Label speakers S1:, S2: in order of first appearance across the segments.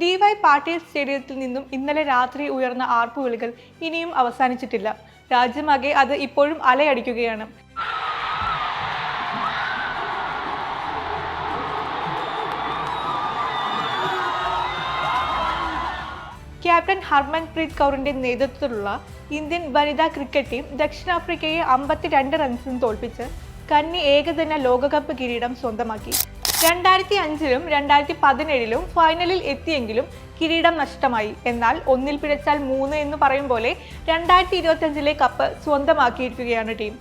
S1: D Y Patil സ്റ്റേഡിയത്തിൽ നിന്നും ഇന്നലെ രാത്രി ഉയർന്ന ആർപ്പുവിളികൾ ഇനിയും അവസാനിച്ചിട്ടില്ല. രാജ്യമാകെ അത് ഇപ്പോഴും അലയടിക്കുകയാണ്. ക്യാപ്റ്റൻ ഹർമൻപ്രീത് കൗറിന്റെ നേതൃത്വത്തിലുള്ള ഇന്ത്യൻ വനിതാ ക്രിക്കറ്റ് ടീം ദക്ഷിണാഫ്രിക്കയെ അമ്പത്തിരണ്ട് റൺസിന് തോൽപ്പിച്ച് കന്നി ഏകദിന ലോകകപ്പ് കിരീടം സ്വന്തമാക്കി. രണ്ടായിരത്തി അഞ്ചിലും രണ്ടായിരത്തി പതിനേഴിലും ഫൈനലിൽ എത്തിയെങ്കിലും കിരീടം നഷ്ടമായി. എന്നാൽ ഒന്നിൽ പിഴച്ചാൽ മൂന്ന് എന്ന് പറയും പോലെ രണ്ടായിരത്തി ഇരുപത്തിയഞ്ചിലെ കപ്പ് സ്വന്തമാക്കിയിരിക്കുകയാണ് ടീം.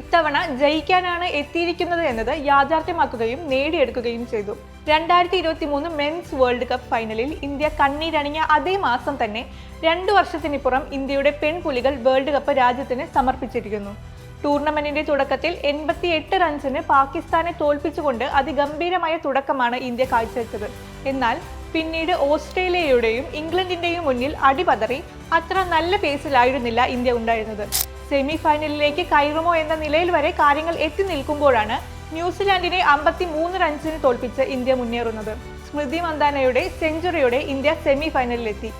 S1: ഇത്തവണ ജയിക്കാനാണ് എത്തിയിരിക്കുന്നത് എന്നത് യാഥാർത്ഥ്യമാക്കുകയും നേടിയെടുക്കുകയും ചെയ്തു. രണ്ടായിരത്തി ഇരുപത്തി മൂന്ന് മെൻസ് വേൾഡ് കപ്പ് ഫൈനലിൽ ഇന്ത്യ കണ്ണീരണിഞ്ഞ അതേ മാസം തന്നെ രണ്ടു വർഷത്തിനിപ്പുറം ഇന്ത്യയുടെ പെൺപുലികൾ വേൾഡ് കപ്പ് രാജ്യത്തിന് സമർപ്പിച്ചിരിക്കുന്നു. ടൂർണമെന്റിന്റെ തുടക്കത്തിൽ എൺപത്തിയെട്ട് റൺസിന് പാകിസ്ഥാനെ തോൽപ്പിച്ചുകൊണ്ട് അതിഗംഭീരമായ തുടക്കമാണ് ഇന്ത്യ കാഴ്ചവെച്ചത്. എന്നാൽ പിന്നീട് ഓസ്ട്രേലിയയുടെയും ഇംഗ്ലണ്ടിന്റെയും മുന്നിൽ അടിപതറി അത്ര നല്ല പേസിലായിരുന്നില്ല ഇന്ത്യ ഉണ്ടായിരുന്നത്. സെമി ഫൈനലിലേക്ക് കയറുമോ എന്ന നിലയിൽ വരെ കാര്യങ്ങൾ എത്തി നിൽക്കുമ്പോഴാണ് ന്യൂസിലാൻഡിനെ അമ്പത്തി മൂന്ന് റൺസിന് തോൽപ്പിച്ച് ഇന്ത്യ മുന്നേറുന്നത്. സ്മൃതി മന്ദാനയുടെ സെഞ്ചുറിയോടെ ഇന്ത്യ സെമി ഫൈനലിലെത്തി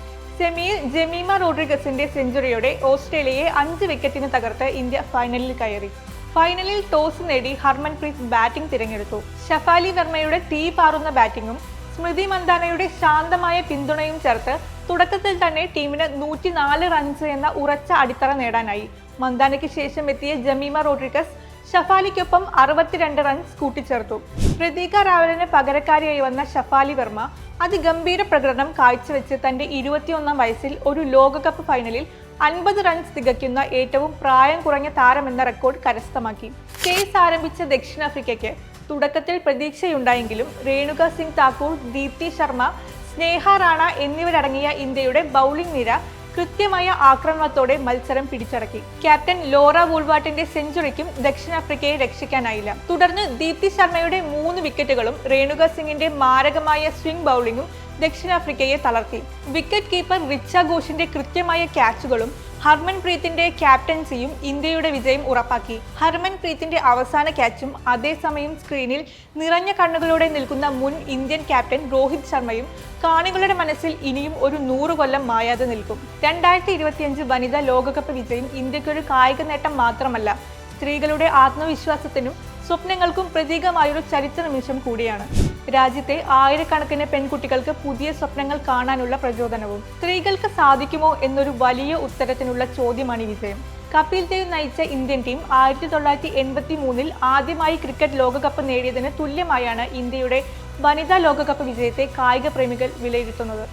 S1: സെമിയിൽ ജമീമ റോഡ്രിഗസിന്റെ സെഞ്ചുറിയോടെ ഓസ്ട്രേലിയയെ അഞ്ച് വിക്കറ്റിന് തകർത്ത് ഇന്ത്യ ഫൈനലിൽ കയറി. ഫൈനലിൽ ടോസ് നേടി ഹർമൻപ്രീത് ബാറ്റിംഗ് തിരഞ്ഞെടുത്തു. ഷഫാലി വർമ്മയുടെ തീ പാറുന്ന ബാറ്റിംഗും സ്മൃതി മന്ദാനയുടെ ശാന്തമായ പിന്തുണയും ചേർത്ത് തുടക്കത്തിൽ തന്നെ ടീമിന് നൂറ്റിനാല് റൺസ് എന്ന ഉറച്ച അടിത്തറ നേടാനായി. മന്ദാനയ്ക്ക് ശേഷം എത്തിയ ജമീമ റോഡ്രിഗസ് ഷഫാലിക്കൊപ്പം അറുപത്തിരണ്ട് റൺസ് കൂട്ടിച്ചേർത്തു. പ്രതീക റാവലിന് പകരക്കാരിയായി വന്ന ഷഫാലി വർമ്മ അതിഗംഭീര പ്രകടനം കാഴ്ചവെച്ച് തന്റെ ഇരുപത്തിയൊന്നാം വയസ്സിൽ ഒരു ലോകകപ്പ് ഫൈനലിൽ അൻപത് റൺസ് തികയ്ക്കുന്ന ഏറ്റവും പ്രായം കുറഞ്ഞ താരമെന്ന റെക്കോർഡ് കരസ്ഥമാക്കി. കേസ് ആരംഭിച്ച ദക്ഷിണാഫ്രിക്കയ്ക്ക് തുടക്കത്തിൽ പ്രതീക്ഷയുണ്ടായെങ്കിലും രേണുക സിംഗ് താക്കൂർ ദീപ്തി ശർമ്മ സ്നേഹ റാണ എന്നിവരടങ്ങിയ ഇന്ത്യയുടെ ബൗളിംഗ് നിര കൃത്യമായ ആക്രമണത്തോടെ മത്സരം പിടിച്ചടക്കി. ക്യാപ്റ്റൻ ലോറ വൂൾവാട്ടിന്റെ സെഞ്ചുറിക്കും ദക്ഷിണാഫ്രിക്കയെ രക്ഷിക്കാനായില്ല. തുടർന്ന് ദീപ്തി ശർമ്മയുടെ മൂന്ന് വിക്കറ്റുകളും രേണുക സിംഗിന്റെ മാരകമായ സ്വിംഗ് ബൗളിംഗും ദക്ഷിണാഫ്രിക്കയെ തളർത്തി. വിക്കറ്റ് കീപ്പർ റിച്ച ഘോഷിന്റെ കൃത്യമായ ക്യാച്ചുകളും ഹർമൻപ്രീത്തിന്റെ ക്യാപ്റ്റൻസിയും ഇന്ത്യയുടെ വിജയം ഉറപ്പാക്കി. ഹർമൻ പ്രീത്തിന്റെ അവസാന ക്യാച്ചും അതേസമയം സ്ക്രീനിൽ നിറഞ്ഞ കണ്ണുകളോടെ നിൽക്കുന്ന മുൻ ഇന്ത്യൻ ക്യാപ്റ്റൻ രോഹിത് ശർമ്മയും കാണികളുടെ മനസ്സിൽ ഇനിയും ഒരു നൂറ് കൊല്ലം മായാതെ നിൽക്കും. രണ്ടായിരത്തി ഇരുപത്തിയഞ്ച് വനിതാ ലോകകപ്പ് വിജയം ഇന്ത്യക്കൊരു കായിക നേട്ടം മാത്രമല്ല സ്ത്രീകളുടെ ആത്മവിശ്വാസത്തിനും സ്വപ്നങ്ങൾക്കും പ്രതീകമായൊരു ചരിത്ര നിമിഷം കൂടിയാണ്. രാജ്യത്തെ ആയിരക്കണക്കിന് പെൺകുട്ടികൾക്ക് പുതിയ സ്വപ്നങ്ങൾ കാണാനുള്ള പ്രചോദനവും. സ്ത്രീകൾക്ക് സാധിക്കുമോ എന്നൊരു വലിയ ഉത്തരത്തിനുള്ള ചോദ്യമാണ് ഈ വിജയം. കപിൽ ദേവ് നയിച്ച ഇന്ത്യൻ ടീം ആയിരത്തി തൊള്ളായിരത്തി എൺപത്തി മൂന്നിൽ ആദ്യമായി ക്രിക്കറ്റ് ലോകകപ്പ് നേടിയതിന് തുല്യമായാണ് ഇന്ത്യയുടെ വനിതാ ലോകകപ്പ് വിജയത്തെ കായിക പ്രേമികൾ വിലയിരുത്തുന്നത്.